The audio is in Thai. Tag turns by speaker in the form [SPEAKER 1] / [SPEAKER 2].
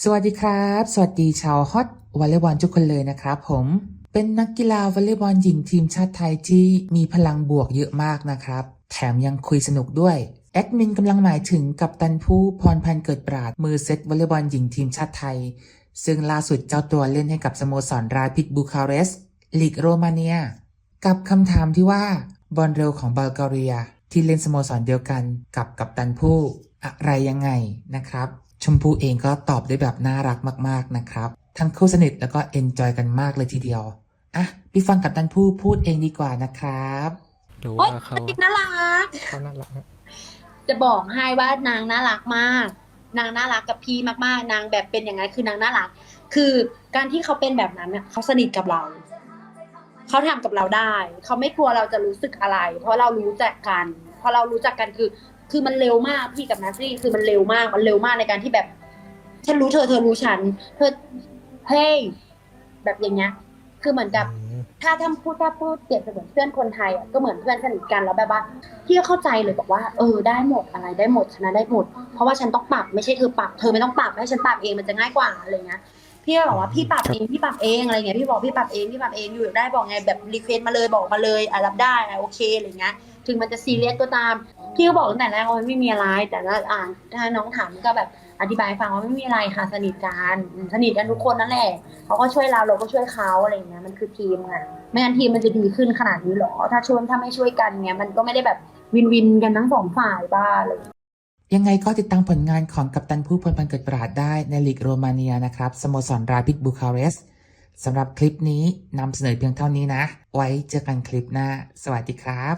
[SPEAKER 1] สวัสดีครับ สวัสดีชาวฮอตวอลเลย์บอลทุกคนเลยนะครับผม เป็นนักกีฬาวอลเลย์บอลหญิงทีมชาติไทยที่มีพลังบวกเยอะมากนะครับ แถมยังคุยสนุกด้วย แอดมินกำลังหมายถึงกัปตันผู้พรพันธ์เกิดปราด มือเซตวอลเลย์บอลหญิงทีมชาติไทย ซึ่งล่าสุดเจ้าตัวเล่นให้กับสโมสรราพิดบูคาเรสต์ลีกโรมาเนีย กับคำถามที่ว่าบอลเร็วของบัลแกเรีย ที่เล่นสโมสรเดียวกันกับกัปตันผู้อะไรยังไงนะครับ ชมพู่เองก็ตอบได้แบบน่ารักมากๆนะครับ ทั้งคู่สนิทแล้วก็เอนจอยกันมากเลยทีเดียว อะพี่ฟังกัปตันผู้พูดเองดีกว่านะครับ
[SPEAKER 2] หรือ
[SPEAKER 3] โอ๊
[SPEAKER 2] ว่ายเขา
[SPEAKER 3] น่ารัก
[SPEAKER 2] เขาน่ารักอะ
[SPEAKER 3] จะบอกให้ว่านางน่ารักมาก นางน่ารักกับพี่มากๆ นางแบบเป็นอย่างนั้นคือนางน่ารัก คือการที่เขาเป็นแบบนั้นเนี่ยเขาสนิทกับเรา เขาทำกับเราได้ เขาไม่กลัวเราจะรู้สึกอะไร เพราะเรารู้จักกัน พอเรารู้จักกันคือ คือมันเร็วมากพี่กับนัทซี่คือมันเร็วมากมันเร็วมากในการที่แบบ ฉันรู้เธอเธอรู้ฉัน เธอเฮ้ยแบบอย่างเงี้ย คือเหมือนกับ
[SPEAKER 2] อืม
[SPEAKER 3] ถ้าถ้าพูดถ้าพูดเปรียบเสมือนเพื่อนคนไทยอะก็เหมือนเพื่อนสนิทกันแล้วแบบว่าพี่ก็เข้าใจเลยบอกว่า เออได้หมดอะไรได้หมดชนะได้หมด เพราะว่าฉันต้องปรับไม่ใช่เธอปรับเธอไม่ต้องปรับให้ฉันปรับเองมันจะง่ายกว่าอะไรเงี้ยพี่ก็บอกว่าพี่ปรับเองพี่ปรับเองอะไรเงี้ยพี่บอกพี่ปรับเองพี่ปรับเองอยู่ได้บอกไงแบบรีเควสมาเลยบอกมาเลยอะรับได้อะโอเคอะไรเงี้ยถึงมันจะซีเรียสก็ตาม พี่ก็บอกตั้งแต่แรกว่าไม่มีอะไร แต่ละอ่านถ้าน้องถามก็แบบอธิบายฟังว่าไม่มีอะไรค่ะสนิทกันอืมสนิทกันทุกคนนั่นแหละเขาก็ช่วยเราเราก็ช่วยเขาอะไรอย่างเงี้ยมันคือทีมไงไม่งั้นทีมมันจะดีขึ้นขนาดนี้หรอ ถ้าช่วยถ้าไม่ช่วยกันเงี้ยมันก็ไม่ได้แบบวินวินกันทั้งสองฝ่ายบ้าเลย
[SPEAKER 1] ยังไงก็ติดตามผลงานของกัปตันผู้พลพันธ์เกิดปราดได้ในลีกโรมาเนียนะครับสโมสรราพิดบูคาเรสต์สำหรับคลิปนี้นำเสนอเพียงเท่านี้นะ ไว้เจอกันคลิปหน้า สวัสดีครับ